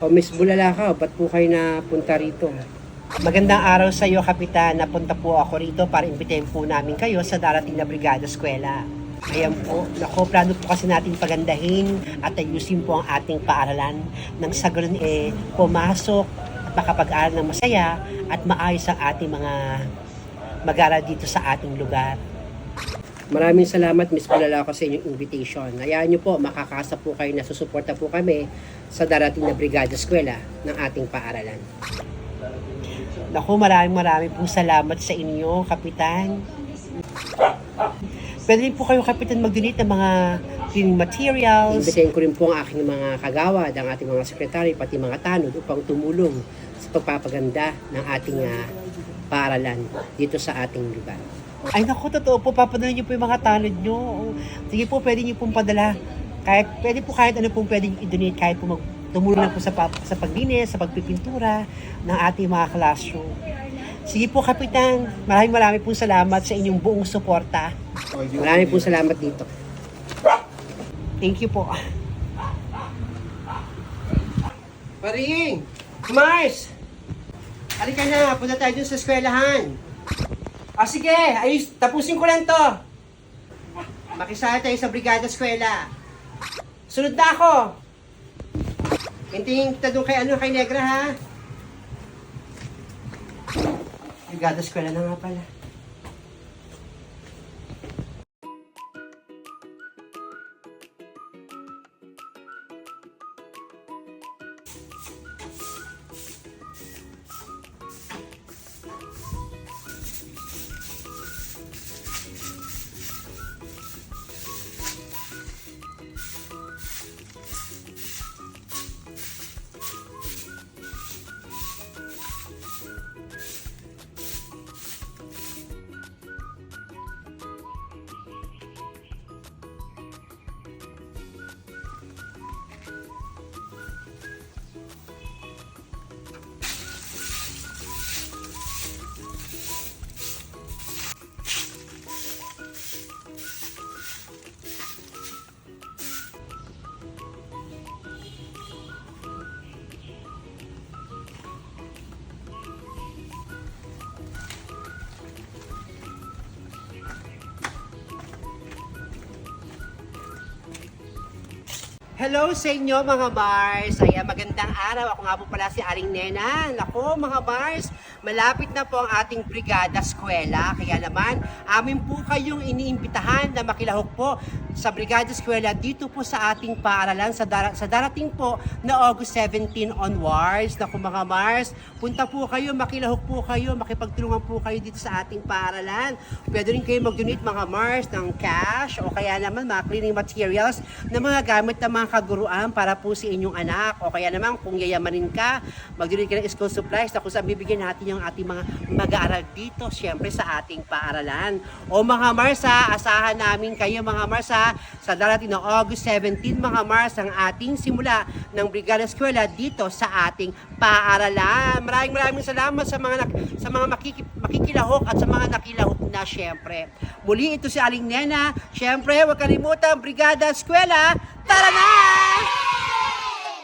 O Miss Bulalakaw, ba't po kayo napunta rito? Magandang araw sa iyo, Kapitan. Napunta po ako rito para imbitahin po namin kayo sa darating na Brigada Eskwela. Ayan po, nako, plano po kasi natin pagandahin at ayusin po ang ating paaralan nang sa ganun eh pumasok at makapag-aral ng masaya at maayos ang ating mga mag-aral dito sa ating lugar. Maraming salamat, Miss Bulalakaw, sa inyong invitation. Hayaan niyo po, makakasa po kayo na susuporta po kami sa darating na Brigada Eskwela ng ating paaralan. Naku, maraming maraming pong salamat sa inyo, Kapitan. Pwede rin po kayo, Kapitan, mag-donate ng mga cleaning materials. Imbitahin ko rin po ang aking mga kagawad, ang ating mga sekretary, pati mga tanod upang tumulong sa pagpapaganda ng ating ah, paaralan dito sa ating lugar. Ay naku, totoo po, papadala niyo po yung mga tanod niyo. Sige po, pwede niyo pong padala. Kahit, pwede po kahit ano pong pwede niyo i-donate, kahit po mag, tumulong lang po sa, sa paglinis, sa pagpipintura ng ating mga classroom. Sige po, Kapitan. Maraming maraming po salamat sa inyong buong suporta. Maraming po salamat dito. Thank you po. Paring! Mars! Halika na, punta tayo dun sa eskwelahan. Ah, sige, ayos, tapusin ko lang to. Makisaya tayo sa Brigada Eskwela. Sunod na ako. Hintingin kita doon kay ano, kay Negra ha. Brigada Eskwela na nga pala. Hello sa inyo mga Mars. Ayan, magandang araw. Ako nga po pala si Aling Nena. Nako mga Mars, malapit na po ang ating Brigada Eskwela. Kaya naman, amin po kayong iniimbitahan na makilahok po sa Brigada Eskwela dito po sa ating paaralan sa, dara- sa darating po na August 17 onwards. Naku mga Mars, punta po kayo, makilahok po kayo, makipagtulungan po kayo dito sa ating paaralan. Pwede rin kayo mag-donate mga Mars ng cash o kaya naman mga cleaning materials na mga gamit ng mga kaguruan para po sa inyong anak o kaya naman kung yayamanin ka, mag-donate ka ng school supplies na kung saan bibigyan natin yung ating mga mag-aaral dito, syempre sa ating paaralan. O mga Mars ha, asahan namin kayo mga Mars ha, sa darating na August 17 mga Mars ang ating simula ng Brigada Eskwela dito sa ating paaralan. Maraming maraming salamat sa mga nak- sa mga makiki- makikilahok at sa mga nakilahok na syempre. Muli ito si Aling Nena. Syempre, huwag kalimutan, Brigada Eskwela. Tara na!